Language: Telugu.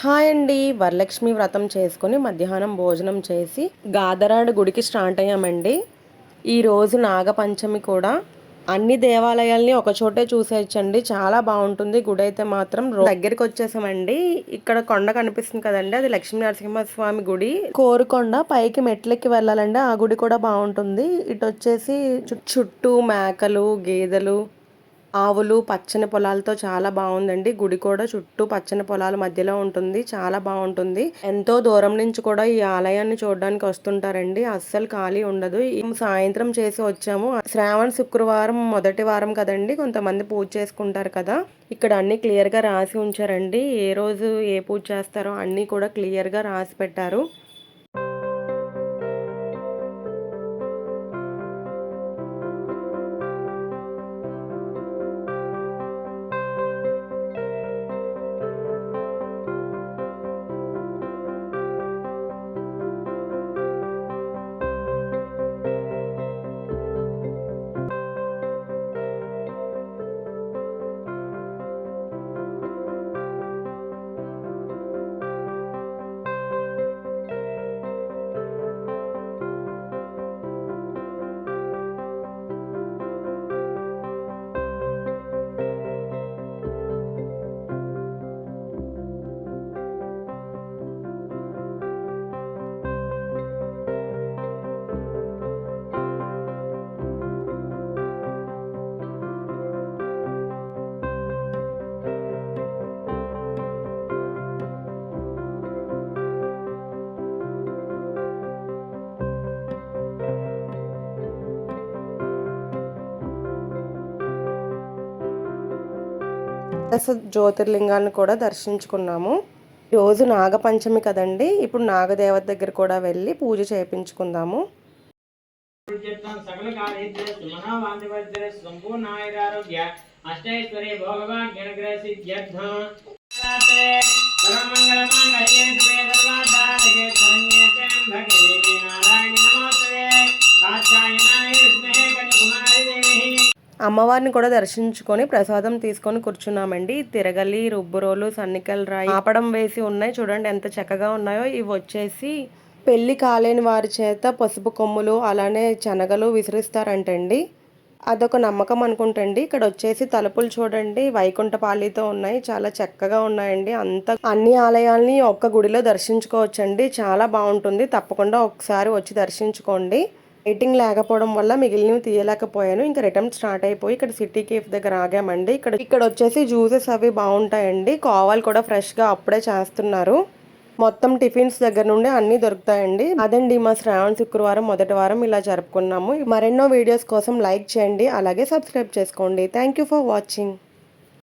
హాయ్ అండి. వరలక్ష్మి వ్రతం చేసుకొని మధ్యాహ్నం భోజనం చేసి గాదరాడు గుడికి స్టార్ట్ అయ్యామండి. ఈరోజు నాగపంచమి కూడా అన్ని దేవాలయాల్ని ఒక చోటే చూసేయచ్చండి. చాలా బాగుంటుంది. గుడి అయితే మాత్రం దగ్గరికి వచ్చేసామండి. ఇక్కడ కొండ కనిపిస్తుంది కదండి. అది లక్ష్మీ నరసింహస్వామి గుడి. కోరుకొండ పైకి మెట్లెక్కి వెళ్ళాలండి. ఆ గుడి కూడా బాగుంటుంది. ఇటు వచ్చేసి చుట్టూ మేకలు గేదెలు ఆవులు పచ్చని పొలాలతో చాలా బాగుందండి. గుడి కూడా చుట్టూ పచ్చని పొలాల మధ్యలో ఉంటుంది. చాలా బాగుంటుంది. ఎంతో దూరం నుంచి కూడా ఈ ఆలయాన్ని చూడడానికి వస్తుంటారండి. అస్సలు ఖాళీ ఉండదు. సాయంత్రం చేసి వచ్చాము. శ్రావణ శుక్రవారం మొదటి వారం కదండి. కొంతమంది పూజ చేసుకుంటారు కదా. ఇక్కడ అన్ని క్లియర్గా రాసి ఉంచారండి. ఏ రోజు ఏ పూజ చేస్తారో అన్ని కూడా క్లియర్గా రాసి పెట్టారు. దశ జ్యోతిర్లింగాలను కూడా దర్శించుకున్నాము. రోజు నాగపంచమి కదండి. ఇప్పుడు నాగదేవత దగ్గర కూడా వెళ్ళి పూజ చేయించుకుందాము అమ్మవారిని కూడా దర్శించుకొని ప్రసాదం తీసుకొని కూర్చున్నామండి. తిరగలి రుబ్బురోలు సన్నికల రాయి ఆపడం వేసి ఉన్నాయి. చూడండి ఎంత చక్కగా ఉన్నాయో. ఇవి వచ్చేసి పెళ్ళి కాలేని వారి చేత పసుపు కొమ్ములు అలానే శనగలు విసిరిస్తారంటండి. అదొక నమ్మకం అనుకుంటండి. ఇక్కడ వచ్చేసి తలుపులు చూడండి. వైకుంఠపాలితో ఉన్నాయి. చాలా చక్కగా ఉన్నాయండి. అంత అన్ని ఆలయాల్ని ఒక్క గుడిలో దర్శించుకోవచ్చండి. చాలా బాగుంటుంది. తప్పకుండా ఒకసారి వచ్చి దర్శించుకోండి. ఎయిటింగ్ లేకపోవడం వల్ల మిగిలినవి తీయలేకపోయాను. ఇంకా రిటర్న్ స్టార్ట్ అయిపోయి ఇక్కడ సిటీ కేఫ్ దగ్గర ఆగామండి. ఇక్కడ ఇక్కడ వచ్చేసి జ్యూసెస్ అవి బాగుంటాయండి. కావాలు కూడా ఫ్రెష్గా అప్పుడే చేస్తున్నారు. మొత్తం టిఫిన్స్ దగ్గర నుండి అన్నీ దొరుకుతాయండి. అదండి మా శ్రావణ శుక్రవారం మొదటి వారం ఇలా జరుపుకున్నాము. మరెన్నో వీడియోస్ కోసం లైక్ చేయండి. అలాగే సబ్స్క్రైబ్ చేసుకోండి. Thank you for watching